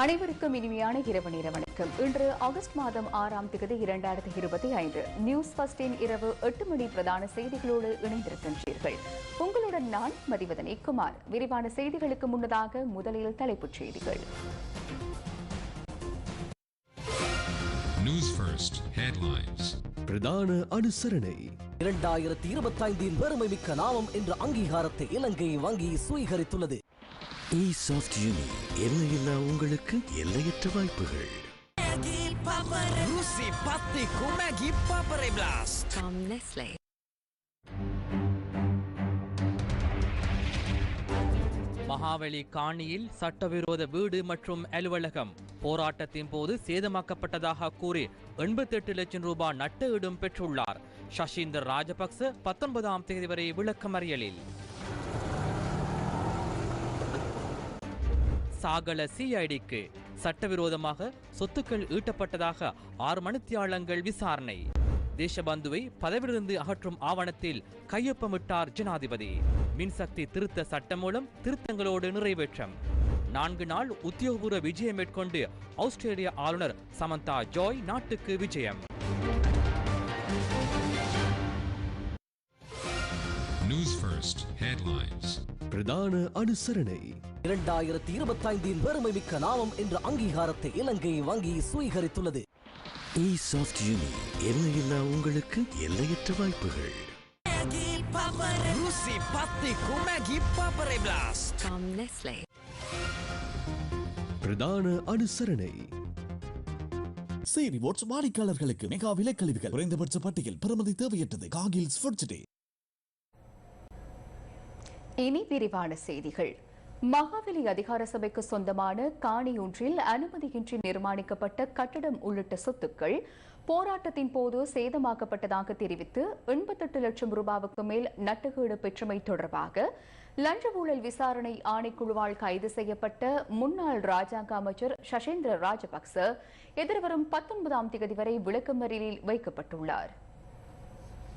அனைவருக்கும் இனிமையான இரவு நேர வணக்கம். இன்று ஆகஸ்ட் மாதம் ஆறாம் தேதி இரண்டாயிரத்தி இருபத்தி ஐந்து. நியூஸ் ஃபர்ஸ்டின் இரவு எட்டு மணி பிரதான செய்திகளோடு இணைந்திருக்கின்றீர்கள். உங்களுடன் நான் மதிவதனி குமார். விரிவான செய்திகளுக்கு முன்னதாக முதலில் தலைப்புச் செய்திகள். News First headlines. பிரதான அனுசரணை. இரண்டாயிரத்தி இருபத்தைந்தின் பெருமைமிக்க நாமம் என்ற அங்கீகாரத்தை இலங்கை வங்கி சுவீகரித்துள்ளது. ஈசாஃப்ட் யூனி எல்லையில்லா உங்களுக்கு எல்லையற்ற வாய்ப்புகள். Lucy Patti Kumagi Papare Blast. From Nestle. Mahaweli காணியில் சட்டவிரோத வீடு மற்றும் அலுவலகம். போராட்டத்தின் போது சேதமாக்கப்பட்டதாக கூறி எண்பத்தெட்டு லட்சம் ரூபாய் நட்டஈடும் பெற்றுள்ளார். சஷீந்தர் ராஜபக்ச பத்தொன்பதாம் தேதி வரை விளக்கமறியலில். சாகல சிஐடிக்கு சட்டவிரோதமாக சொத்துக்கள் ஈட்டப்பட்டதாக ஆறு மனுத்தியாளங்கள் விசாரணை. தேசபந்துவை பதவியிலிருந்து அகற்றும் ஆவணத்தில் கையொப்பமிட்டார் ஜனாதிபதி. மின்சக்தி திருத்த சட்டம் மூலம் திருத்தங்களோடு நிறைவேற்றம். நான்கு நாள் உத்தியோகபூர்வ விஜயம் மேற்கொண்டு ஆஸ்திரேலிய ஆளுநர் சமந்தா ஜோய் நாட்டுக்கு விஜயம். News First headlines. பிரதான அனுசரணை. இரண்டாயிரத்தி இருபத்தைந்தின் பெருமைமிக்க நாமம் என்ற அங்கீகாரத்தை இலங்கை வங்கி சுவீகரித்துள்ளது. யூனி எல்லையில்லா உங்களுக்கு எல்லையற்ற வாய்ப்புகள். பிரதான அனுசரணை. சி ரிவார்ட்ஸ் வாடிக்கையாளர்களுக்கு மெகா விலைக்கழிவுகள். குறைந்தபட்ச பட்டியல் பெறுமதி தேவையற்றது. காகில்ஸ் ஃபுட் சிட்டி இனி விரிவான செய்திகள். மகாவலி அதிகார சபைக்கு சொந்தமான காணி ஒன்றில் அனுமதியின்றி நிர்மாணிக்கப்பட்ட கட்டடம் உள்ளிட்ட சொத்துக்கள் போராட்டத்தின் போது சேதமாக்கப்பட்டதாக தெரிவித்து எண்பத்தெட்டு லட்சம் ரூபாவுக்கு மேல் நட்டுகீடு பெற்றமை தொடர்பாக லஞ்ச ஊழல் விசாரணை ஆணைக்குழுவால் கைது செய்யப்பட்ட முன்னாள் ராஜாங்க அமைச்சர் சசேந்திர ராஜபக்ச எதிர்வரும் பத்தொன்பதாம் தேதி வரை விளக்கமறியலில் வைக்கப்பட்டுள்ளாா்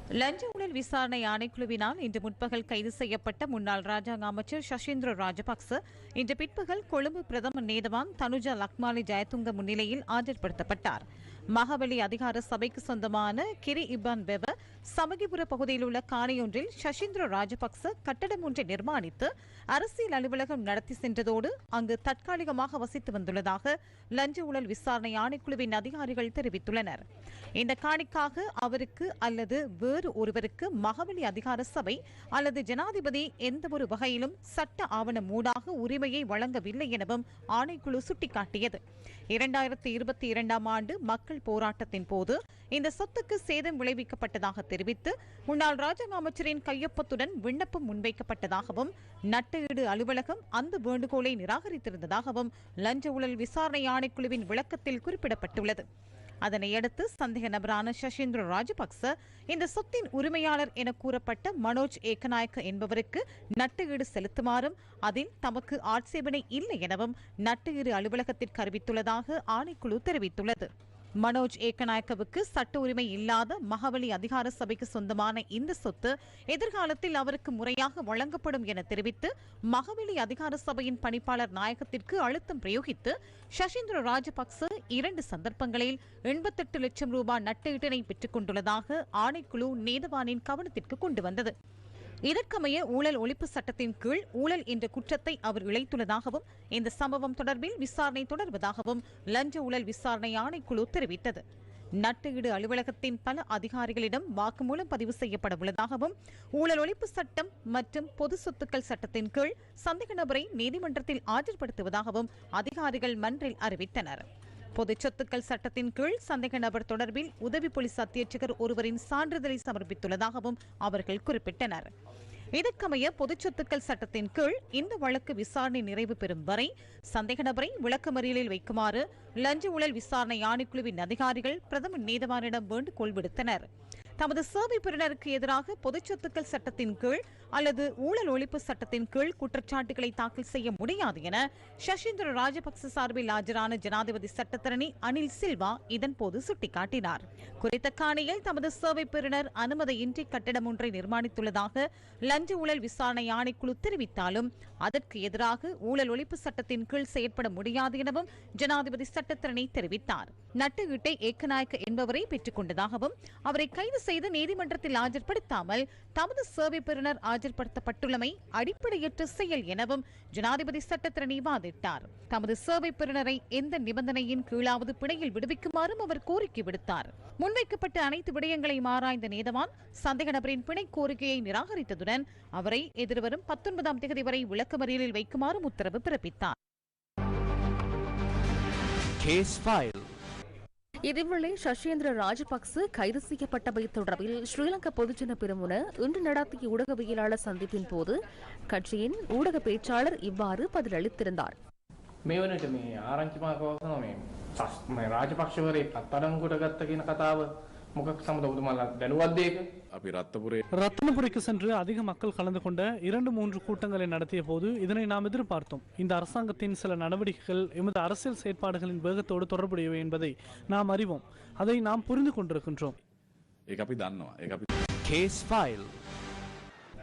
லஞ்ச ஊழல் விசாரணை ஆணைக்குழுவினால் இன்று முற்பகல் கைது செய்யப்பட்ட முன்னாள் ராஜாங்க அமைச்சர் சஷீந்திர ராஜபக்ச இன்று பிற்பகல் கொழும்பு பிரதமர் நேதவான் தனுஜா லக்மாலி ஜெயதுங்க முன்னிலையில் ஆஜர்படுத்தப்பட்டார். மகாபலி அதிகார சபைக்கு சொந்தமான கிரி இபான் பெவ சமகிபுர பகுதியில் உள்ள காணியொன்றில் சஷீந்திர ராஜபக்ச கட்டடம் ஒன்றை நிர்மாணித்து அரசியல் அலுவலகம் நடத்தி சென்றதோடு அங்கு தற்காலிகமாக வசித்து வந்துள்ளதாக லஞ்ச ஊழல் விசாரணை ஆணைக்குழுவின் அதிகாரிகள் தெரிவித்துள்ளனர். இந்த காணிக்காக அவருக்கு அல்லது வேறு ஒருவருக்கு மகவலி அதிகார சபை அல்லது ஜனாதிபதி எந்தவொரு வகையிலும் சட்ட ஆவணம் ஊடாக உரிமையை வழங்கவில்லை எனவும் ஆணைக்குழு சுட்டிக்காட்டியது. இரண்டாயிரத்தி இருபத்தி இரண்டாம் ஆண்டு மக்கள் மக்கள் போராட்டத்தின் போது இந்த சொத்துக்கு சேதம் விளைவிக்கப்பட்டதாக தெரிவித்து முன்னாள் ராஜாங்க அமைச்சரின் கையொப்பத்துடன் விண்ணப்பம் முன்வைக்கப்பட்டதாகவும் நட்டஈடு அலுவலகம் அந்த வேண்டுகோளை நிராகரித்திருந்ததாகவும் லஞ்ச ஊழல் விசாரணை ஆணைக்குழுவின் விளக்கத்தில் குறிப்பிடப்பட்டுள்ளது. அதனையடுத்து சந்தேக நபரான சஷீந்திர ராஜபக்ச இந்த சொத்தின் உரிமையாளர் என கூறப்பட்ட மனோஜ் ஏக்கநாயக்க என்பவருக்கு நட்டுஈடு செலுத்துமாறும் அதில் தமக்கு ஆட்சேபனை இல்லை எனவும் நட்டுஈடு அலுவலகத்திற்கு அறிவித்துள்ளதாக ஆணைக்குழு தெரிவித்துள்ளது. மனோஜ் ஏக்கநாயக்கவுக்கு சட்ட உரிமை இல்லாத மகவலி அதிகார சபைக்கு சொந்தமான இந்த சொத்து எதிர்காலத்தில் அவருக்கு முறையாக வழங்கப்படும் என தெரிவித்து மகவலி அதிகார சபையின் பணிப்பாளர் நாயகத்திற்கு அழுத்தம் பிரயோகித்து சசீந்திர ராஜபக்ச இரண்டு சந்தர்ப்பங்களில் எண்பத்தெட்டு லட்சம் ரூபாய் நட்டீட்டினை பெற்றுக் கொண்டுள்ளதாக ஆணைக்குழு நேதவானின் கவனத்திற்கு கொண்டு வந்தது. இதற்கமைய ஊழல் ஒழிப்பு சட்டத்தின் கீழ் ஊழல் என்ற குற்றத்தை அவர் இழைத்துள்ளதாகவும் இந்த சம்பவம் தொடர்பில் விசாரணை தொடர்வதாகவும் லஞ்ச ஊழல் விசாரணை ஆணைக்குழு தெரிவித்தது. நட்டுஈடு அலுவலகத்தின் பல அதிகாரிகளிடம் வாக்குமூலம் பதிவு செய்யப்பட உள்ளதாகவும் ஊழல் ஒழிப்பு சட்டம் மற்றும் பொது சொத்துக்கள் சட்டத்தின் கீழ் சந்தேக நபரை நீதிமன்றத்தில் ஆஜர்படுத்துவதாகவும் அதிகாரிகள் மன்றில் அறிவித்தனர். பொது சொத்துக்கள் சட்டத்தின் கீழ் சந்தேக நபர் தொடர்பில் உதவி போலீஸ் அத்தியட்சகர் ஒருவரின் சான்றிதழை சமர்ப்பித்துள்ளதாகவும் அவர்கள் குறிப்பிட்டனர். இதற்கமைய பொது சொத்துக்கள் சட்டத்தின் கீழ் இந்த வழக்கு விசாரணை நிறைவு பெறும் வரை சந்தேக நபரை விளக்கமறியலில் வைக்குமாறு லஞ்ச ஊழல் விசாரணை ஆணைக்குழுவின் அதிகாரிகள் பிரதமர் நீதவானிடம் வேண்டுகோள் விடுத்தனர். தமது சேவை பெறுநருக்கு எதிராக பொது சொத்துக்கள் சட்டத்தின் கீழ் அல்லது ஊழல் ஒழிப்பு சட்டத்தின் கீழ் குற்றச்சாட்டுகளை தாக்கல் செய்ய முடியாது என சஷிந்திர ராஜபக்ச சார்பில் ஆஜரான ஜனாதிபதி சட்டத்தரணி அனில் சில்வா இதன்போது சுட்டிக்காட்டினார். குறித்த காணியில் தமது சேவை பெறுநர் அனுமதியின்றி கட்டடம் ஒன்றை நிர்மாணித்துள்ளதாக லஞ்ச ஊழல் விசாரணை ஆணைக்குழு தெரிவித்தாலும் அதற்கு எதிராக ஊழல் ஒழிப்பு சட்டத்தின் கீழ் செயற்பட முடியாது எனவும் ஜனாதிபதி சட்டத்தரணி தெரிவித்தார். நட்டு ஈட்டை ஏக்கநாயக்க என்பவரை பெற்றுக் கொண்டதாகவும் அவரை கைது செய்து நீதிமன்றத்தில் ஆஜர்படுத்தாமல் தமது சேவை பெறுநர் ஆஜர்படுத்தப்பட்டுள்ளமை அடிப்படையற்ற செயல் எனவும் ஜனாதிபதி சட்டத்திரணி வாதிட்டார் தமது சேவை பெறுநரை எந்த நிபந்தனையின் கீழாவது பிணையில் விடுவிக்குமாறும் அவர் கோரிக்கை விடுத்தார். முன்வைக்கப்பட்ட அனைத்து விடயங்களையும் ஆராய்ந்த நீதவான் சந்தேக நபரின் பிணை கோரிக்கையை நிராகரித்ததுடன் அவரை எதிர்வரும் பத்தொன்பதாம் தேதி வரை விளக்கமறியலில் வைக்குமாறும் உத்தரவு பிறப்பித்தார். Case file. இதேவேளை சஷேந்திர ராஜபக்ச கைது செய்யப்பட்டவை தொடர்பில் ஸ்ரீலங்கா பொதுஜன பிரிமுன இன்று நடத்திய ஊடகவியலாளர் சந்திப்பின் போது கட்சியின் ஊடக பேச்சாளர் இவ்வாறு பதிலளித்திருந்தார். ராஜபக்ஷ ආරංචිමා පවසන මේ සස් මේ රාජපක්ෂවරේ අත්අඩංගුවට ගත්ත කියන කතාව මොකක් සමද ඔබතුමාලා දැනුවත්ද ඒක? අපි රත්තපුරේ ரத்தினபுரிக்கு சென்று அதிக மக்கள் கலந்து கொண்ட இரண்டு மூன்று கூட்டங்களை நடத்திய போது இதனை நாம் எதிர்பார்த்தோம் இந்த அரசாங்கத்தின் சில நடவடிக்கைகள் எமது அரசியல் செயற்பாடுகளின் வேகத்தோடு தொடர்புடையவை என்பதை நாம் அறிவோம் அதை நாம் புரிந்து கொண்டிருக்கின்றோம் ඒ අපි දන්නවා ඒ අපි கேஸ் ஃபைல்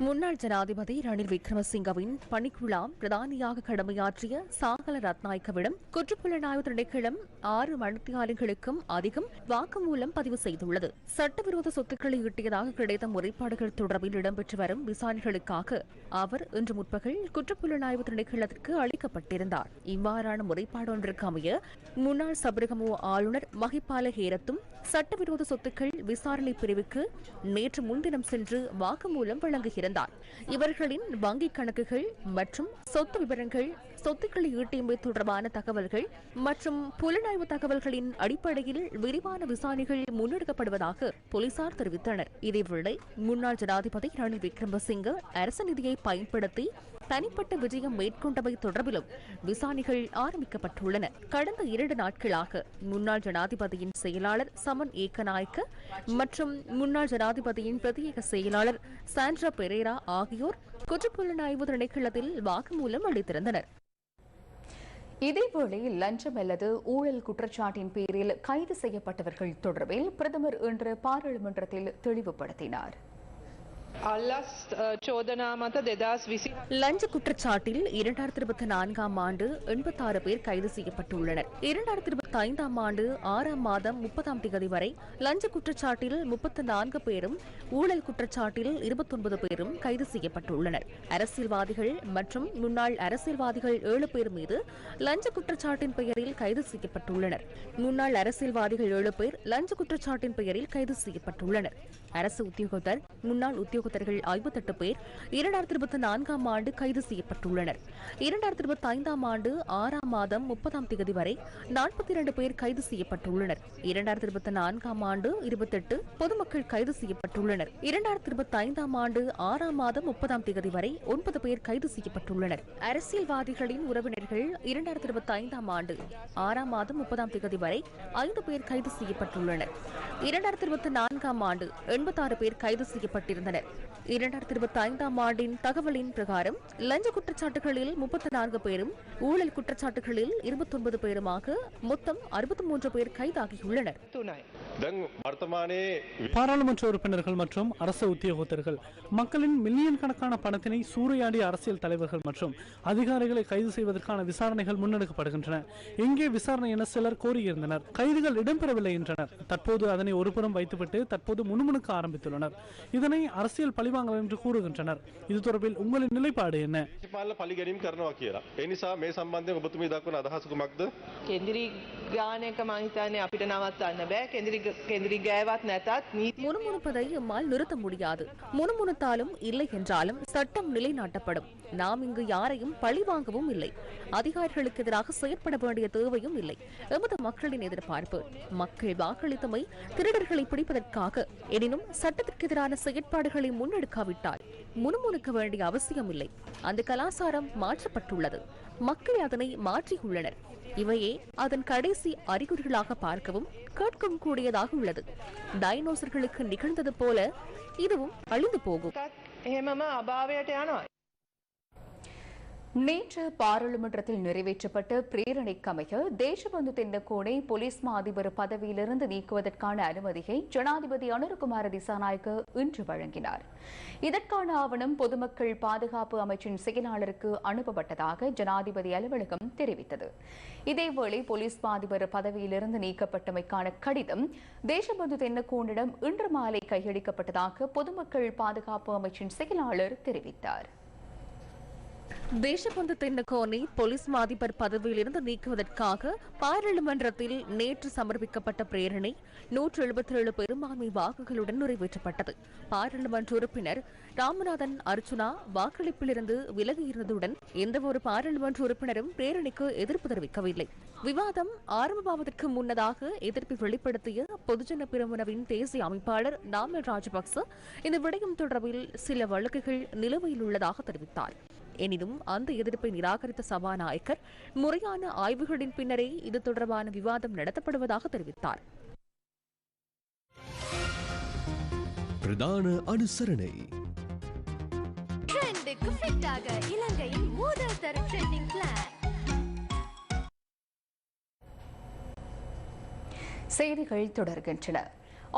முன்னாள் ஜனாதிபதி ரணில் விக்ரமசிங்கவின் பணிக்குழாம் பிரதானியாக கடமையாற்றிய சாகல ரத்நாயக்கவிடம் குற்றப்புலனாய்வு திணைக்களம் ஆறு மனுத்தியாளர்களுக்கும் அதிகம் வாக்குமூலம் பதிவு செய்துள்ளது. சட்டவிரோத சொத்துக்களை ஈட்டியதாக கிடைத்த முறைப்பாடுகள் தொடர்பில் இடம்பெற்று வரும் விசாரணைகளுக்காக அவர் இன்று முற்பகல் குற்றப்புலனாய்வு திணைக்களத்திற்கு அளிக்கப்பட்டிருந்தார். இவ்வாறான முறைப்பாடு ஒன்றிற்கு அமைய முன்னாள் சபரகமு ஆளுநர் மகிபால ஹேரத்தும் சட்டவிரோத சொத்துக்கள் விசாரணை பிரிவுக்கு நேற்று முன்தினம் சென்று வாக்குமூலம் வழங்குகிறார் இருந்தார் இவர்களின் வங்கிக் கணக்குகள் மற்றும் சொத்து விவரங்கள் சொத்துக்களை ஈட்டியமை தொடர்பான தகவல்கள் மற்றும் புலனாய்வு தகவல்களின் அடிப்படையில் விரிவான விசாரணைகள் முன்னெடுக்கப்படுவதாக போலீசார் தெரிவித்தனர். இதேவேளை முன்னாள் ஜனாதிபதி ரணில் விக்ரமசிங்க அரசு நிதியை பயன்படுத்தி தனிப்பட்ட விஜயம் மேற்கொண்டவை தொடர்பிலும் விசாரணைகள் ஆரம்பிக்கப்பட்டுள்ளன. கடந்த இரண்டு நாட்களாக முன்னாள் ஜனாதிபதியின் செயலாளர் சமன் ஏக்கநாயக்க மற்றும் முன்னாள் ஜனாதிபதியின் பிரத்யேக செயலாளர் சாண்ட்ரா பெரேரா ஆகியோர் குற்றப்புலனாய்வு திணைக்களத்தில் வாக்குமூலம் அளித்திருந்தனர். இதேவேளை லஞ்சம் அல்லது ஊழல் குற்றச்சாட்டின் பேரில் கைது செய்யப்பட்டவர்கள் தொடர்பில் பிரதமர் இன்று பாராளுமன்றத்தில் தெளிவுபடுத்தினார். லஞ்ச குற்றச்சாட்டில் இரண்டாயிரத்தி இருபத்தி நான்காம் ஆண்டு எண்பத்தாறு பேர் கைது செய்யப்பட்டுள்ளனர். இரண்டாயிரத்தி இருபத்தி ஐந்தாம் ஆண்டு ஆறாம் மாதம் முப்பதாம் தேதி வரை லஞ்ச குற்றச்சாட்டில் முப்பத்தி நான்கு பேரும் ஊழல் குற்றச்சாட்டில் இருபத்தொன்பது பேரும் கைது செய்யப்பட்டுள்ளனர். அரசியல்வாதிகள் மற்றும் முன்னாள் அரசியல்வாதிகள் ஏழு பேர் மீது லஞ்ச குற்றச்சாட்டின் பெயரில் கைது செய்யப்பட்டுள்ளனர். முன்னாள் அரசியல்வாதிகள் ஏழு பேர் லஞ்ச குற்றச்சாட்டின் பெயரில் கைது செய்யப்பட்டுள்ளனர். அரசு உத்தியோகத்தர் முன்னாள் உத்தியோகத்தர்கள் ஐம்பத்தெட்டு பேர் இரண்டாயிரத்தி இருபத்தி நான்காம் ஆண்டு கைது செய்யப்பட்டுள்ளனர். இரண்டாயிரத்தி இருபத்தி ஐந்தாம் ஆண்டு ஆறாம் மாதம் முப்பதாம் தேதி வரை நாற்பத்தி இரண்டு பேர் கைது செய்யப்பட்டுள்ளனர். இரண்டாயிரத்தி இருபத்தி நான்காம் ஆண்டு இருபத்தெட்டு பொதுமக்கள் கைது செய்யப்பட்டுள்ளனர். இரண்டாயிரத்தி இருபத்தி ஐந்தாம் ஆண்டு ஆறாம் மாதம் முப்பதாம் தேதி வரை ஒன்பது பேர் கைது செய்யப்பட்டுள்ளனர். அரசியல்வாதிகளின் உறவினர்கள் இரண்டாயிரத்தி இருபத்தி ஐந்தாம் ஆண்டு ஆறாம் மாதம் முப்பதாம் தேதி வரை ஐந்து பேர் கைது செய்யப்பட்டுள்ளனர். இரண்டாயிரத்தி இருபத்தி நான்காம் ஆண்டு எண்பத்தாறு பேர் கைது செய்யப்பட்டிருந்தனர். இரண்டாயிரத்தி இருபத்தி ஐந்தாம் ஆண்டின் தகவலின் பிரகாரம் லஞ்ச குற்றச்சாட்டுகளில் முப்பத்தி நான்கு பேரும் ஊழல் குற்றச்சாட்டுகளில் இருபத்தி பேருமாக மொத்தம் அறுபத்தி மூன்று பேர் கைதாகியுள்ளனர். பாராளுமன்ற உறுப்பினர்கள் மற்றும் அரசு உத்தியோகத்தர்கள் மக்களின் மில்லியன் கணக்கான பணத்தினை சூறையாடிய அரசியல் தலைவர்கள் மற்றும் அதிகாரிகளை கைது செய்வதற்கான விசாரணைகள் முன்னெடுக்கப்படுகின்றன. எங்கே விசாரணை என சிலர் கோரியிருந்தனர். கைதுகள் இடம்பெறவில்லை என்றனர். தற்போது அதனை ஒருபுறம் வைத்துவிட்டு தற்போது முணுமுணுக்க ஆரம்பித்துள்ளனர். இதனை அரசியல் பழிவாங்கல் என்று கூறுகின்றனர். இது தொடர்பில் உங்களின் நிலைப்பாடு என்ன? முணுமுணுப்பதை எம்மால் நிறுத்த முடியாது. முணுமுணுத்தாலும் இல்லை என்றாலும் சட்டம் நிலைநாட்டப்படும். நாம் இங்கு யாரையும் பழிவாங்கவும் இல்லை. அதிகாரிகளுக்கு எதிராக செயற்பட வேண்டிய தேவையும் இல்லை. எமது மக்களின் எதிர்பார்ப்பு மக்கள் வாக்களித்தமை திருடர்களை பிடிப்பதற்காக. எனினும் சட்டத்திற்கு எதிரான செயற்பாடுகளை முன்னெடுக்காவிட்டால் முணுமுணுக்க வேண்டிய அவசியம் இல்லை அந்த கலாசாரம் மாற்றப்பட்டுள்ளது மக்கள் அதனை மாற்றியுள்ளனர் இவையே அதன் கடைசி அறிகுறிகளாக பார்க்கவும் கேட்கவும் கூடியதாக உள்ளது டைனோசர்களுக்கு நிகழ்ந்தது போல இதுவும் அழிந்து போகும் நேற்று பாராளுமன்றத்தில் நிறைவேற்றப்பட்ட பிரேரணைக்கமைய தேசபந்து தென்னக்கோனை போலீஸ் மா அதிபர் பதவியிலிருந்து நீக்குவதற்கான அனுமதியை ஜனாதிபதி அனுரகுமார திசாநாயக்க இன்று வழங்கினார். இதற்கான ஆவணம் பொதுமக்கள் பாதுகாப்பு அமைச்சின் செயலாளருக்கு அனுப்பப்பட்டதாக ஜனாதிபதி அலுவலகம் தெரிவித்தது. இதேவேளை போலீஸ் மா அதிபர் பதவியிலிருந்து நீக்கப்பட்டமைக்கான கடிதம் தேசபந்து தென்னக்கோனிடம் இன்று மாலை கையளிக்கப்பட்டதாக பொதுமக்கள் பாதுகாப்பு அமைச்சின் செயலாளர் தெரிவித்தார். தேசபந்து தென்னகோனி போலீஸ் மாதிபர் பதவியிலிருந்து நீக்குவதற்காக பாராளுமன்றத்தில் நேற்று சமர்ப்பிக்கப்பட்ட பிரேரணை நூற்று எழுபத்தி ஏழு பெரும்பான்மை வாக்குகளுடன் நிறைவேற்றப்பட்டது. பாராளுமன்ற உறுப்பினர் ராமநாதன் அர்ச்சுனா வாக்களிப்பிலிருந்து விலகியிருந்ததுடன் எந்தவொரு பாராளுமன்ற உறுப்பினரும் பிரேரணைக்கு எதிர்ப்பு தெரிவிக்கவில்லை. விவாதம் ஆரம்பமாவதற்கு முன்னதாக எதிர்ப்பை வெளிப்படுத்திய பொதுஜன பிரமுனவின் தேசிய அமைப்பாளர் நாமல் ராஜபக்ச இந்த விடயம் தொடர்பில் சில வழக்குகள் நிலுவையில் உள்ளதாக தெரிவித்தார். எனினும் அந்த எதிர்ப்பை நிராகரித்த சபாநாயகர் முறையான ஆய்வுகளின் பின்னரே இது தொடர்பான விவாதம் நடத்தப்படுவதாக தெரிவித்தார். பிரதான அனுசரணை. இலங்கையின் முதல் தர ட்ரெண்டிங் பிளான் செய்திகள் தொடர்கின்றன.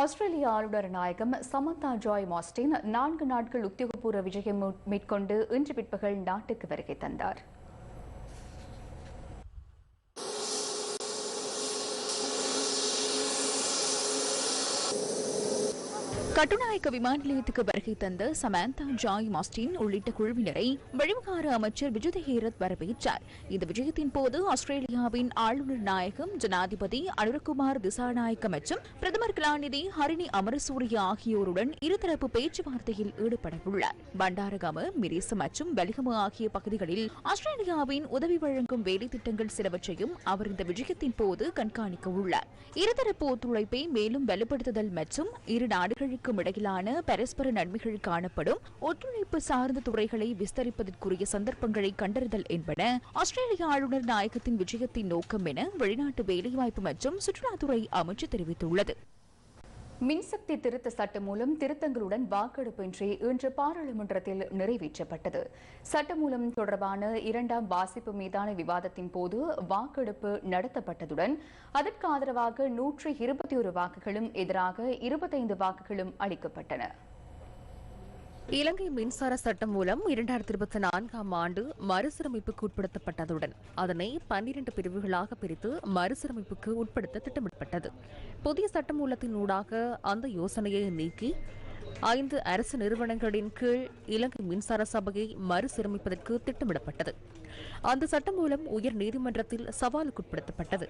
ஆஸ்திரேலிய ஆளுநர் நாயகம் சமந்தா ஜாய் மாஸ்டின் நான்கு நாட்கள் உத்தியோகபூர்வ விஜயம் மேற்கொண்டு இன்று பிற்பகல் நாட்டுக்கு வருகை தந்தார். கட்டுநாயக்க விமான நிலையத்துக்கு வருகை தந்த சமந்தா ஜாய் மாஸ்டின் உள்ளிட்ட குழுவினரை வெளிவிகார அமைச்சர் விஜய் ஹேரத் வரவேற்றார். இந்த விஜயத்தின் போது ஆஸ்திரேலியாவின் ஆளுநர் நாயகம் ஜனாதிபதி அனுரகுமார் திசாநாயக்க மற்றும் பிரதமர் கலாநிதி ஹரிணி அமரசூரிய ஆகியோருடன் இருதரப்பு பேச்சுவார்த்தையில் ஈடுபட உள்ளார் பண்டாரகம மிரிச மற்றும் வெலிகம ஆகிய பகுதிகளில் ஆஸ்திரேலியாவின் உதவி வழங்கும் வேலை திட்டங்கள் சிலவற்றையும் அவர் இந்த விஜயத்தின் போது கண்காணிக்க உள்ளார் இருதரப்பு ஒத்துழைப்பை மேலும் வலுப்படுத்துதல் மற்றும் இரு நாடுகளுக்கு நாடுகளுக்கும் இடையிலான பரஸ்பர நன்மைகள் காணப்படும். ஒத்துழைப்பு சார்ந்த துறைகளை விஸ்தரிப்பதற்குரிய சந்தர்ப்பங்களை கண்டறிதல் என்பன ஆஸ்திரேலிய ஆளுநர் நாயகத்தின் விஜயத்தின் நோக்கம் என வெளிநாட்டு வேலைவாய்ப்பு மற்றும் சுற்றுலாத்துறை அமைச்சு தெரிவித்துள்ளது. மின்சக்தி திருத்த சட்டம் மூலம் திருத்தங்களுடன் வாக்கெடுப்பின்றி இன்று பாராளுமன்றத்தில் நிறைவேற்றப்பட்டது. சட்டமூலம் தொடர்பான இரண்டாம் வாசிப்பு மீதான விவாதத்தின் போது வாக்கெடுப்பு நடத்தப்பட்டதுடன் அதற்கு ஆதரவாக நூற்று இருபத்தி ஒரு வாக்குகளும் எதிராக இருபத்தைந்து வாக்குகளும் அளிக்கப்பட்டன. இலங்கை மின்சார சட்டம் மூலம் இரண்டாயிரத்தி இருபத்தி நான்காம் ஆண்டு மறுசீரமைப்புக்கு உட்படுத்தப்பட்டதுடன் அதனை பன்னிரண்டு பிரிவுகளாக பிரித்து மறுசீரமைப்புக்கு உட்படுத்த திட்டமிடப்பட்டது. புதிய சட்டமூலத்தின் ஊடாக அந்த யோசனையை நீக்கி ஐந்து அரசு நிறுவனங்களின் கீழ் இலங்கை மின்சார சபையை மறுசீரமைப்பதற்கு திட்டமிடப்பட்டது. அந்த சட்டம் மூலம் உயர் நீதிமன்றத்தில் சவாலுக்குட்படுத்தப்பட்டது.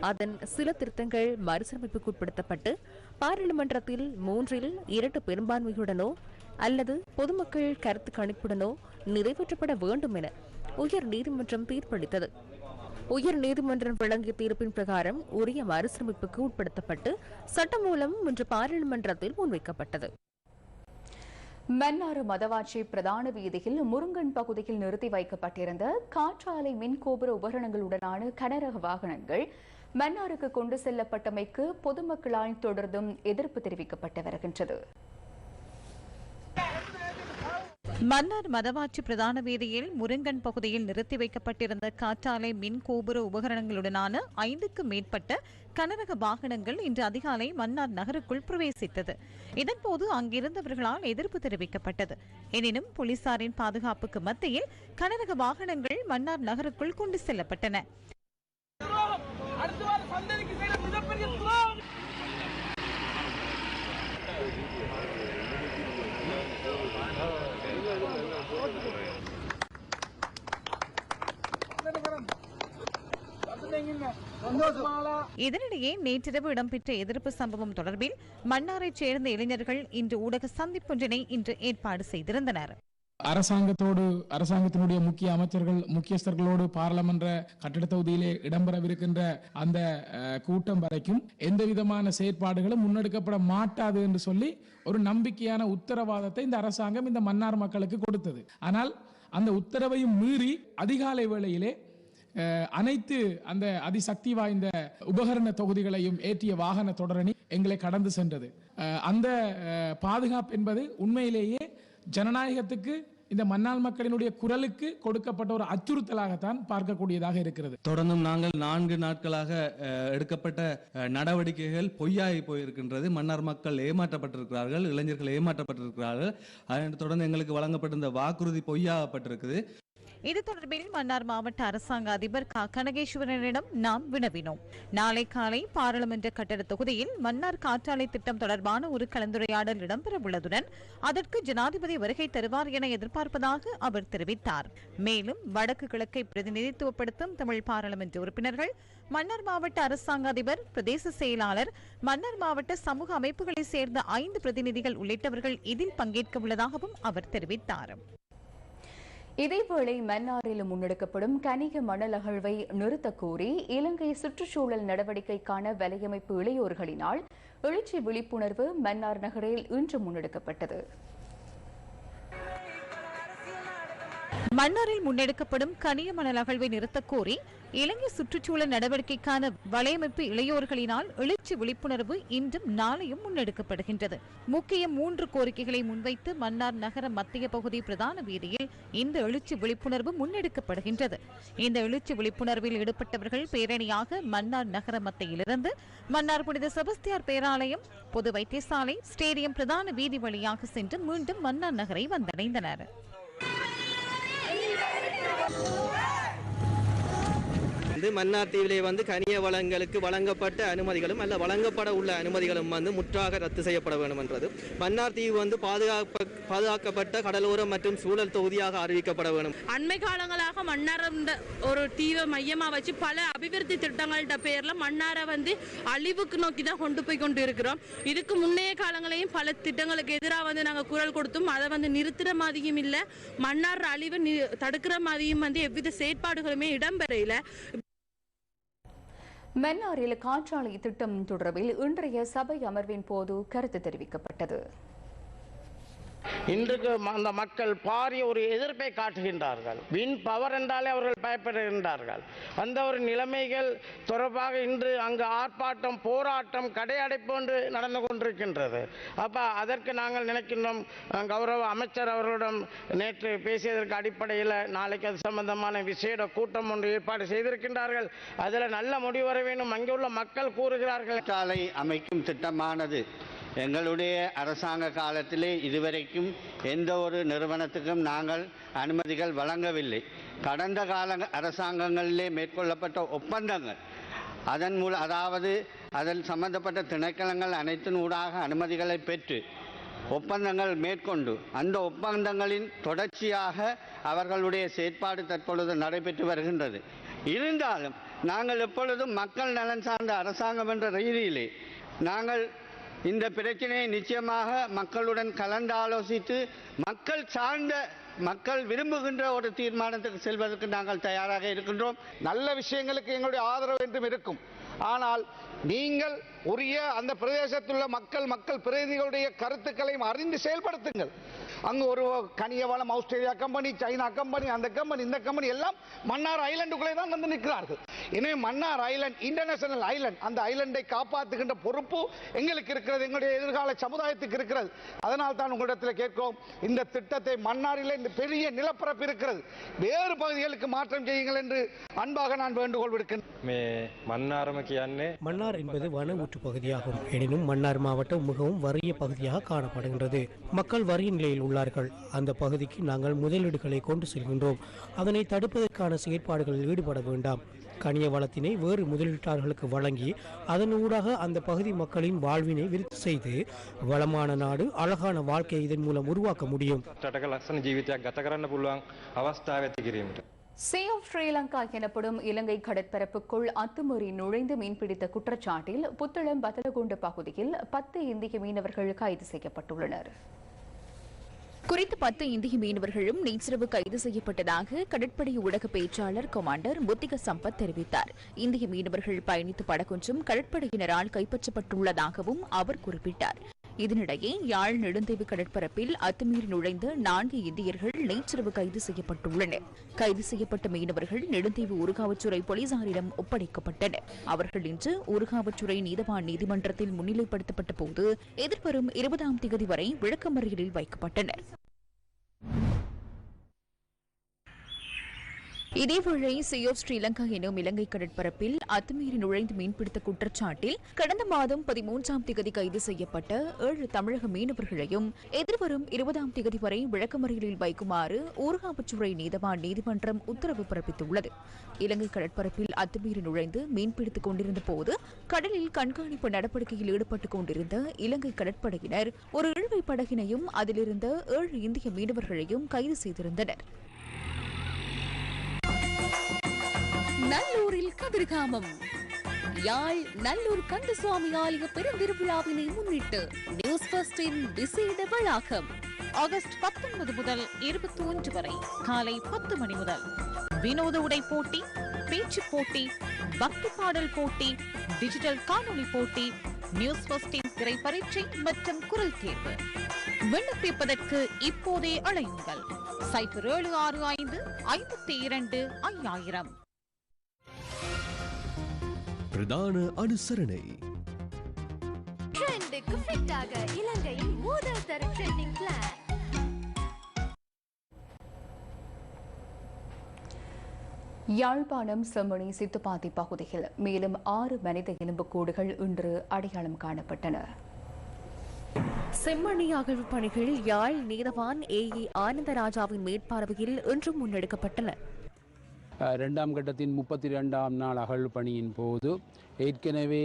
அதன் சில திருத்தங்கள் மறுசீரமைப்புக்கு உட்படுத்தப்பட்டு பாராளுமன்றத்தில் மூன்றில் இரண்டு பெரும்பான்மையுடனோ அல்லது பொதுமக்கள் கருத்து கணிப்புடனோ நிறைவேற்றப்பட வேண்டும் என உயர் நீதிமன்றம் தீர்ப்பளித்தது. உயர் நீதிமன்றம் வழங்கிய தீர்ப்பின் பிரகாரம் உரிய மறுசீரமைப்புக்கு உட்படுத்தப்பட்டு சட்டமூலம் இன்று பாராளுமன்றத்தில் முன்வைக்கப்பட்டது. மன்னாறு மதவாச்சி பிரதான வீதியில் முருங்கன் பகுதியில் நிறுத்தி வைக்கப்பட்டிருந்த காற்றாலை மின் கோபுர உபகரணங்களுடனான கனரக வாகனங்கள் மன்னாருக்கு கொண்டு செல்லப்பட்டமைக்கு பொதுமக்களால் தொடர்ந்தும் எதிர்ப்பு தெரிவிக்கப்பட்டு வருகின்றது. மன்னார் மதவாச்சி பிரதான வீதியில் முருங்கன் பகுதியில் நிறுத்தி வைக்கப்பட்டிருந்த காற்றாலை மின் கோபுர உபகரணங்களுடனான ஐந்துக்கும் மேற்பட்ட கனரக வாகனங்கள் இன்று அதிகாலை மன்னார் நகருக்குள் பிரவேசித்தது. இதன்போது அங்கிருந்தவர்களால் எதிர்ப்பு தெரிவிக்கப்பட்டது. எனினும் போலீசாரின் பாதுகாப்புக்கு மத்தியில் கனரக வாகனங்கள் மன்னார் நகருக்குள் கொண்டு செல்லப்பட்டன. இதனிடையே நேற்றிரவு இடம்பெற்ற எதிர்ப்பு சம்பவம் தொடர்பில் மன்னாரைச் சேர்ந்த இளைஞர்கள் இன்று ஊடக சந்திப்பொன்றினை இன்று ஏற்பாடு செய்திருந்தனர். அரசாங்கத்தோடு அரசாங்கத்தினுடைய முக்கிய அமைச்சர்கள் முக்கியஸ்தர்களோடு பாராளுமன்ற கட்டிட தொகுதியிலே இடம்பெறவிருக்கின்ற அந்த அஹ், கூட்டம் வரைக்கும் எந்த விதமான செயற்பாடுகளும் முன்னெடுக்கப்பட மாட்டாது என்று சொல்லி ஒரு நம்பிக்கையான உத்தரவாதத்தை இந்த அரசாங்கம் இந்த மன்னார் மக்களுக்கு கொடுத்தது. ஆனால் அந்த உத்தரவையும் மீறி அதிகாலை வேளையிலே அனைத்து அந்த அதிசக்தி வாய்ந்த உபகரண தொகுதிகளையும் ஏற்றிய வாகன தொடரணி எங்களை கடந்து சென்றது. அந்த பாதுகாப்பு என்பது உண்மையிலேயே ஜனநாயகத்துக்கு இந்த மன்னார் மக்களினுடைய குரலுக்கு கொடுக்கப்பட்ட ஒரு அச்சுறுத்தலாகத்தான் பார்க்கக்கூடியதாக இருக்கிறது. தொடர்ந்தும் நாங்கள் நான்கு நாட்களாக எடுக்கப்பட்ட நடவடிக்கைகள் பொய்யாகி போயிருக்கின்றது. மன்னார் மக்கள் ஏமாற்றப்பட்டிருக்கிறார்கள் இளைஞர்கள் ஏமாற்றப்பட்டிருக்கிறார்கள். அதனைத் தொடர்ந்து எங்களுக்கு வழங்கப்பட்டிருந்த வாக்குறுதி பொய்யாகப்பட்டிருக்குது. இது தொடர்பில் மன்னார் மாவட்ட அரசாங்க அதிபர் க கனகேஸ்வரனிடம் நாம் வினவினோம். நாளை காலை பாராளுமன்ற கட்டட தொகுதியில் மன்னார் காற்றாலை திட்டம் தொடர்பான ஒரு கலந்துரையாடல் இடம்பெறவுள்ளதுடன் அதற்கு ஜனாதிபதி வருகை தருவார் என எதிர்பார்ப்பதாக அவர் தெரிவித்தார். மேலும் வடக்கு கிழக்கை பிரதிநிதித்துவப்படுத்தும் தமிழ் பாராளுமன்ற உறுப்பினர்கள் மன்னார் மாவட்ட அரசாங்க அதிபர் பிரதேச செயலாளர் மன்னார் மாவட்ட சமூக அமைப்புகளைச் சேர்ந்த ஐந்து பிரதிநிதிகள் உள்ளிட்டவர்கள் இதில் பங்கேற்க உள்ளதாகவும் அவர் தெரிவித்தார். இதேவேளை மன்னாரில் முன்னெடுக்கப்படும் கனிக மணல் அகழ்வை நிறுத்தக் கோரி இலங்கை சுற்றுச்சூழல் நடவடிக்கைக்கான வலையமைப்பு இளையோர்களினால் எழுச்சி விழிப்புணர்வு மன்னார் நகரில் இன்று முன்னெடுக்கப்பட்டது. மன்னாரில் முன்னெடுக்கப்படும் கனிய மணல் அகழ்வை நிறுத்தக் கோரி இலங்கை சுற்றுச்சூழல் நடவடிக்கைக்கான வலையமைப்பு இளையோர்களினால் எழுச்சி விழிப்புணர்வு இன்றும் நாளையும் முன்னெடுக்கப்படுகின்றது. முக்கிய மூன்று கோரிக்கைகளை முன்வைத்து மன்னார் நகர மத்திய பகுதி பிரதான வீதியில் இந்த எழுச்சி விழிப்புணர்வு முன்னெடுக்கப்படுகின்றது. இந்த எழுச்சி விழிப்புணர்வில் ஈடுபட்டவர்கள் பேரணியாக மன்னார் நகர மத்தியிலிருந்து மன்னார் புனித செபஸ்தியார் பேராலயம் பொது வைத்தியசாலை ஸ்டேடியம் பிரதான வீதி வழியாக சென்று மீண்டும் மன்னார் நகரை வந்தடைந்தனர். Yeah. வந்து மன்னார் தீவிலே வந்து கனிய வளங்களுக்கு வழங்கப்பட்ட அனுமதிகளும் அல்ல வழங்கப்பட உள்ள அனுமதிகளும் வந்து முற்றாக ரத்து செய்யப்பட வேண்டும் என்றது மன்னார் தீவு வந்து பாதுகாப்ப பாதுகாக்கப்பட்ட கடலோரம் மற்றும் சூழல் தொகுதியாக அறிவிக்கப்பட வேண்டும். அண்மை காலங்களாக மன்னார் ஒரு தீவை மையமாக வச்சு பல அபிவிருத்தி திட்டங்கள்ட பேரில் மன்னாரை வந்து அழிவுக்கு நோக்கி தான் கொண்டு போய் கொண்டு இருக்கிறோம் இதுக்கு முன்னைய காலங்களையும் பல திட்டங்களுக்கு எதிராக வந்து நாங்கள் குரல் கொடுத்தும் அதை வந்து நிறுத்துற மாதிரியும் இல்லை. மன்னார் அழிவை தடுக்கிற மாதிரியும் வந்து எவ்வித செயற்பாடுகளுமே இடம்பெறையில். மன்னாரில் காற்றாலை திட்டம் தொடர்பில் இன்றைய சபை அமர்வின் போது கருத்து தெரிவிக்கப்பட்டது. இன்றைக்கு அந்த மக்கள் பாரிய ஒரு எதிர்ப்பை காட்டுகின்றார்கள். வின் பவர் என்றாலே அவர்கள் பயப்படுகின்றார்கள். அந்த ஒரு நிலைமைகள் தொடர்பாக இன்று அங்கு ஆர்ப்பாட்டம் போராட்டம் கடையடைப்பு என்று நடந்து கொண்டிருக்கின்றது. அப்போ அதற்கு நாங்கள் நினைக்கின்றோம் கௌரவ அமைச்சர் அவர்களிடம் நேற்று பேசியதற்கு அடிப்படையில் நாளைக்கு அது சம்பந்தமான விசேட கூட்டம் ஒன்று ஏற்பாடு செய்திருக்கின்றார்கள். அதில் நல்ல முடிவு வர வேண்டும். அங்குள்ள மக்கள் கூறுகிறார்கள். சாலை அமைக்கும் திட்டமானது எங்களுடைய அரசாங்க காலத்திலே இதுவரைக்கும் எந்த ஒரு நிறுவனத்துக்கும் நாங்கள் அனுமதிகள் வழங்கவில்லை. கடந்த கால அரசாங்கங்களிலே மேற்கொள்ளப்பட்ட ஒப்பந்தங்கள் அதன் மூலம் அதாவது அதில் சம்பந்தப்பட்ட திணைக்களங்கள் அனைத்தின் ஊடாக அனுமதிகளை பெற்று ஒப்பந்தங்கள் மேற்கொண்டு அந்த ஒப்பந்தங்களின் தொடர்ச்சியாக அவர்களுடைய செயற்பாடு தற்பொழுது நடைபெற்று வருகின்றது. இருந்தாலும் நாங்கள் எப்பொழுதும் மக்கள் நலன் சார்ந்த அரசாங்கம் என்ற ரீதியிலே நாங்கள் இந்த பிரச்சனையை நிச்சயமாக மக்களுடன் கலந்து ஆலோசித்து மக்கள் சார்ந்த மக்கள் விரும்புகின்ற ஒரு தீர்மானத்துக்கு செல்வதற்கு நாங்கள் தயாராக இருக்கின்றோம். நல்ல விஷயங்களுக்கு எங்களுடைய ஆதரவு என்றும் இருக்கும். ஆனால் நீங்கள் உரிய அந்த பிரதேசத்துள்ள மக்கள் மக்கள் பிரதிநிதிகளுடைய கருத்துக்களையும் அறிந்து செயல்படுத்துங்கள். அங்கு ஒரு கனியவளம் ஆஸ்திரேலியா கம்பெனி சைனா கம்பெனி அந்த கம்பெனி இந்த கம்பெனி எல்லாம் மன்னார் ஐலண்டுக்குள்ளே தான் வந்து நிற்கிறார்கள். எனவே மன்னார் ஐலண்ட் இன்டர்நேஷனல் ஐலண்ட் அந்த ஐலண்டை காப்பாற்றுகின்ற பொறுப்பு எங்களுக்கு இருக்கிறது எங்களுடைய எதிர்கால சமுதாயத்துக்கு இருக்கிறது. அதனால் தான் உங்களிடத்தில் கேட்கிறோம் இந்த திட்டத்தை மன்னாரில் இந்த பெரிய நிலப்பரப்பு இருக்கிறது. வேறு பகுதிகளுக்கு மாற்றம் செய்யுங்கள் என்று அன்பாக நான் வேண்டுகோள் விடுக்கிறேன் மன்னாரம் மன்னார் என்பது வன ஊற்று பகுதியாகும். எனினும் மன்னார் மாவட்டம் மிகவும் வறிய பகுதியாக காணப்படுகின்றது. மக்கள் வறிய நிலையில் உள்ளார்கள். அந்த பகுதிக்கு நாங்கள் முதலீடுகளை கொண்டு செல்கின்றோம். அதனை தடுப்பதற்கான செயற்பாடுகளில் ஈடுபட வேண்டாம். கனிய வளத்தினை வேறு முதலீட்டாளர்களுக்கு வழங்கி அதன் ஊடாக அந்த பகுதி மக்களின் வாழ்வினை விருத்தி செய்து வளமான நாடு அழகான வாழ்க்கையை இதன் மூலம் உருவாக்க முடியும். சே ஆஃப் ஸ்ரீலங்கா எனப்படும் இலங்கை கடற்பரப்புக்குள் அத்துமுறை நுழைந்து மீன்பிடித்த குற்றச்சாட்டில் புத்தளம் பத்தலகுண்டு பகுதியில் பத்து இந்திய மீனவர்கள் கைது செய்யப்பட்டுள்ளனர். குறித்த பத்து இந்திய மீனவர்களும் நேற்றிரவு கைது செய்யப்பட்டதாக கடற்படை ஊடக பேச்சாளர் கமாண்டர் முத்திக சம்பத் தெரிவித்தார். இந்திய மீனவர்கள் பயணித்து படகொன்றும் கடற்படையினரால் கைப்பற்றப்பட்டுள்ளதாகவும் அவர் குறிப்பிட்டார். இதனிடையே யாழ் நெடுந்தீவு கடற்பரப்பில் அத்துமீறி நுழைந்த நான்கு இந்தியர்கள் நேற்றிரவு கைது செய்யப்பட்டுள்ளனர். கைது செய்யப்பட்ட மீனவர்கள் நெடுந்தீவு ஊர்காவற்றுறை போலீசாரிடம் ஒப்படைக்கப்பட்டனர். அவர்கள் இன்று ஊர்காவற்றுறை நீதவான் நீதிமன்றத்தில் முன்னிலைப்படுத்தப்பட்ட போது எதிர்வரும் இருபதாம் தேதி வரை விளக்கமறியலில் வைக்கப்பட்டனர். இதேவேளை சியோ ஸ்ரீலங்கா எனும் இலங்கை கடற்பரப்பில் அத்துமீறி நுழைந்து மீன்பிடித்த குற்றச்சாட்டில் கடந்த மாதம் பதிமூன்றாம் திகதி கைது செய்யப்பட்ட ஏழு தமிழக மீனவர்களையும் எதிர்வரும் இருபதாம் திகதி வரை விளக்கமறியலில் வைக்குமாறு ஊர்காப்புச்சுறை நீதவான் நீதிமன்றம் உத்தரவு பிறப்பித்துள்ளது. இலங்கை கடற்பரப்பில் அத்துமீறி நுழைந்து மீன்பிடித்துக் கொண்டிருந்த போது கடலில் கண்காணிப்பு நடவடிக்கையில் ஈடுபட்டுக் கொண்டிருந்த இலங்கை கடற்படையினர் ஒரு இழுவை படகினையும் அதிலிருந்த ஏழு இந்திய மீனவர்களையும் கைது செய்திருந்தனர். நல்லூரில் கதிர்காமம். யாழ் நல்லூர் கந்தசுவாமி ஆலய பெருந்திருவிழாவினை முன்னிட்டு நியூஸ் ஃபர்ஸ்டின் விசேட வளாகம் ஆகஸ்ட் பத்தொன்பது முதல் இருபத்தி ஒன்று வரை காலை பத்து மணி முதல். வினோத உடை போட்டி பேச்சு போட்டி பக்தி பாடல் போட்டி டிஜிட்டல் காணொலி போட்டி நியூஸ் பஸ்டின் திரை பரீட்சை மற்றும் குரல் தேர்வு. விண்ணப்பிப்பதற்கு இப்போதே அழையுங்கள் சைபர் ஏழு ஆறு ஐந்து ஐம்பத்தி இரண்டு ஐயாயிரம். பிரதான அனுசரணை. ட்ரெண்டுக்கு ஃபிட் ஆக இலங்கையின் முதல் தர ட்ரெண்டிங் பிளான் யாழ்ப்பாணம் செம்மணி சித்துப்பாத்தி பகுதியில் மேலும் ஆறு மனித எலும்புக்கூடுகள் இன்று அடையாளம் காணப்பட்டன. செம்மணி அகழ்வு பணிகள் யாழ் நீதவான் ஏ இ ஆனந்தராஜாவின் மேற்பார்வையில் இன்றும் முன்னெடுக்கப்பட்டன. ரெண்டாம் கட்டத்தின் முப்பத்தி ரெண்டாம் நாள் அகழ்வு பணியின் போது ஏற்கனவே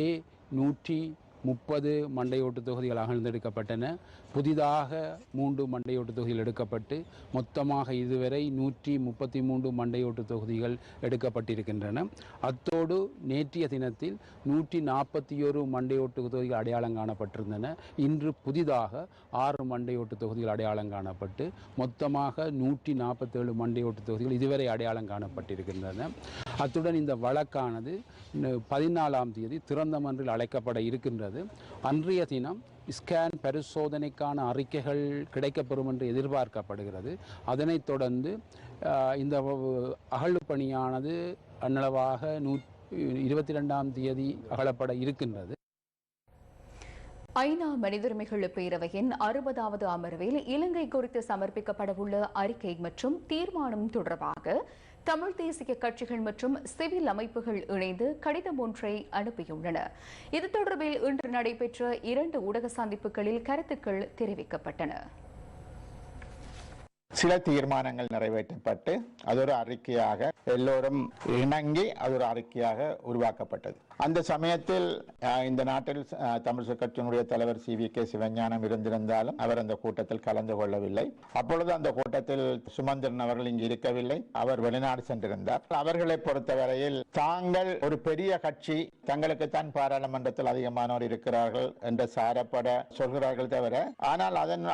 நூற்றி முப்பது மண்டையோட்டு தொகுதிகள் அகழ்ந்தெடுக்கப்பட்டன. புதிதாக மூன்று மண்டையோட்டு தொகுதிகள் எடுக்கப்பட்டு மொத்தமாக இதுவரை நூற்றி முப்பத்தி மூன்று மண்டையோட்டு தொகுதிகள் எடுக்கப்பட்டிருக்கின்றன. அத்தோடு நேற்றைய தினத்தில் நூற்றி நாற்பத்தி ஒரு மண்டையோட்டு தொகுதிகள் அடையாளம் காணப்பட்டிருந்தன. இன்று புதிதாக ஆறு மண்டையோட்டு தொகுதிகள் அடையாளம் காணப்பட்டு மொத்தமாக நூற்றி நாற்பத்தேழு மண்டையோட்டு தொகுதிகள் இதுவரை அடையாளம் காணப்பட்டிருக்கின்றன. அத்துடன் இந்த வழக்கானது பதினாலாம் தேதி திறந்த மன்றில் அழைக்கப்பட இருக்கின்றது. அன்றைய தினம் ஸ்கேன் பரிசோதனைக்கான அறிக்கைகள் கிடைக்கப்பெறும் என்று எதிர்பார்க்கப்படுகிறது. அதனைத் தொடர்ந்து அஹ், இந்த வ- அகழ்வு பணியானது அன்னளவாக நூ இருபத்தி ரெண்டாம் தேதி அகலப்பட இருக்கின்றது. ஐநா மனிதுரிமைகள் பேரவையின் அறுபதாவது அமர்வில் இலங்கை குறித்து சமர்ப்பிக்கப்படவுள்ள அறிக்கை மற்றும் தீர்மானம் தொடர்பாக தமிழ் தேசிய கட்சிகள் மற்றும் சிவில் அமைப்புகள் இணைந்து கடிதம் ஒன்றை அனுப்பியுள்ளன. இது தொடர்பில் இன்று நடைபெற்ற இரண்டு ஊடக சந்திப்புகளில் கருத்துக்கள் தெரிவிக்கப்பட்டன. சில தீர்மானங்கள் நிறைவேற்றப்பட்டு அது ஒரு அறிக்கையாக எல்லோரும் இணங்கி அது ஒரு அறிக்கையாக உருவாக்கப்பட்டது. அந்த சமயத்தில் இந்த நாட்டில் தமிழ் கட்சியினுடைய தலைவர் சி. வி. கே. சிவஞானம் இருந்திருந்தாலும் அவர் அந்த கூட்டத்தில் கலந்து கொள்ளவில்லை. அப்பொழுது அந்த கூட்டத்தில் சுமந்திரன் அவர்கள் இங்கு இருக்கவில்லை. அவர் வெளிநாடு சென்றிருந்தார். அவர்களை பொறுத்தவரையில் தாங்கள் ஒரு பெரிய கட்சி தங்களுக்குத்தான் பாராளுமன்றத்தில் அதிகமானோர் இருக்கிறார்கள் என்று சாரப்பட சொல்கிறார்கள் தவிர ஆனால் அதன்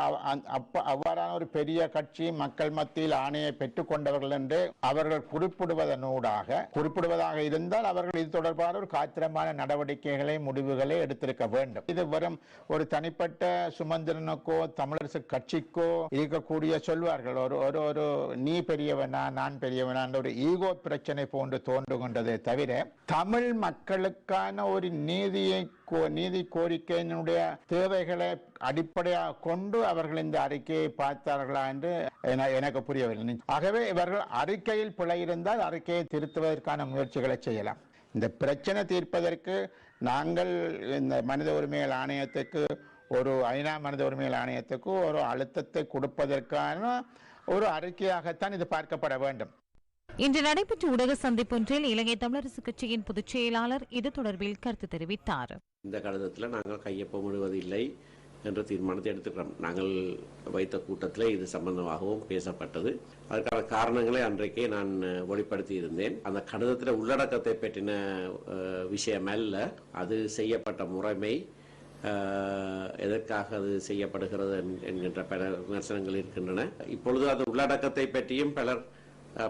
அவ்வாறான ஒரு பெரிய கட்சி மக்கள் மத்தியில் ஆணையை பெற்றுக் கொண்டவர்கள் என்று அவர்கள் குறிப்பிடுவதனூடாக குறிப்பிடுவதாக இருந்தால் அவர்கள் இது தொடர்பான ஒரு காட்சி காத்திரமான நடவடிக்கைகளை முடிவுகளை எடுத்திருக்க வேண்டும். இது வெறும் ஒரு தனிப்பட்ட சுமந்திரனுக்கோ தமிழரசு கட்சிக்கோ இருக்கக்கூடிய சொல்வார்கள். ஒரு ஒரு ஒரு நீ பெரியவனா நான் பெரியவனா என்ற ஒரு ஈகோ பிரச்சனை போன்று தோன்றுகின்றதே தவிர தமிழ் மக்களுக்கான ஒரு நீதியை கோ- நீதி கோரிக்கையினுடைய தேவைகளை அடிப்படையாக கொண்டு அவர்கள் இந்த அறிக்கையை பார்த்தார்களா என்று எனக்கு புரியவில்லை. ஆகவே இவர்கள் அறிக்கையில் பிழை இருந்தால் அறிக்கையை திருத்துவதற்கான முயற்சிகளை செய்யலாம். இந்த பிரச்சனை தீர்ப்பதற்கு நாங்கள் இந்த மனித உரிமைகள் ஆணையத்துக்கு ஒரு ஐநா மனித உரிமைகள் ஆணையத்துக்கு ஒரு அழுத்தத்தை கொடுப்பதற்கான ஒரு அறிக்கையாகத்தான் இது பார்க்கப்பட வேண்டும். இன்று நடைபெற்ற ஊடக சந்திப்பொன்றில் இலங்கை தமிழரசு கட்சியின் பொதுச் செயலாளர் இது தொடர்பில் கருத்து தெரிவித்தார். இந்த கடிதத்தில் நாங்கள் கையொப்பமிடுவதில்லை. என்ற தீர்மானத்தை எடுத்துக்கிறோம். நாங்கள் வைத்த கூட்டத்தில் இது சம்பந்தமாகவும் பேசப்பட்டது. அதற்கான காரணங்களை அன்றைக்கே நான் வெளிப்படுத்தி இருந்தேன் அந்த கடிதத்தில் உள்ளடக்கத்தை பற்றின விஷயம் அல்ல. அது செய்யப்பட்ட முறைமை எதற்காக அது செய்யப்படுகிறது என்- என்கின்ற பல விமர்சனங்கள் இருக்கின்றன. இப்பொழுது அது உள்ளடக்கத்தை பற்றியும் பலர்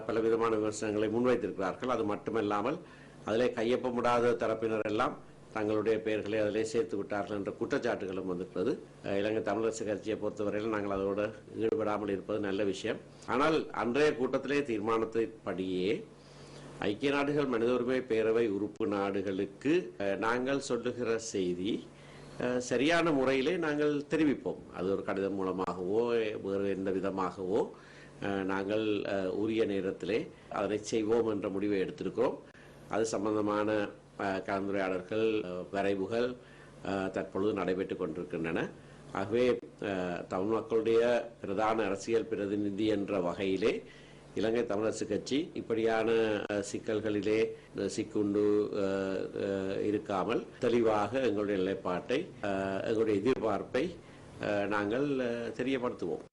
பல விதமான விமர்சனங்களை முன்வைத்திருக்கிறார்கள். அது மட்டுமல்லாமல் அதிலே கையொப்பமிடாத தரப்பினர் எல்லாம் தங்களுடைய பெயர்களை அதிலே சேர்த்து விட்டார்கள் என்ற குற்றச்சாட்டுகளும் வந்திருக்கிறது. இலங்கை தமிழரசு கட்சியை பொறுத்தவரையில் நாங்கள் அதோடு ஈடுபடாமல் இருப்பது நல்ல விஷயம். ஆனால் அன்றைய கூட்டத்திலே தீர்மானத்தின்படியே ஐக்கிய நாடுகள் மனித உரிமை பேரவை உறுப்பு நாடுகளுக்கு நாங்கள் சொல்லுகிற செய்தி சரியான முறையிலே நாங்கள் தெரிவிப்போம். அது ஒரு கடிதம் மூலமாகவோ வேறு எந்த விதமாகவோ நாங்கள் உரிய நேரத்திலே அதனை செய்வோம் என்ற முடிவை எடுத்திருக்கிறோம். அது சம்பந்தமான கலந்துரையாடல்கள் வரைவுகள் தற்பொழுது நடைபெற்றுக் கொண்டிருக்கின்றன. ஆகவே தமிழ் மக்களுடைய பிரதான அரசியல் பிரதிநிதி என்ற வகையிலே இலங்கை தமிழரசு கட்சி இப்படியான சிக்கல்களிலே சிக்குண்டு இருக்காமல் தெளிவாக எங்களுடைய நிலைப்பாட்டை எங்களுடைய எதிர்பார்ப்பை நாங்கள் தெரியப்படுத்துவோம்.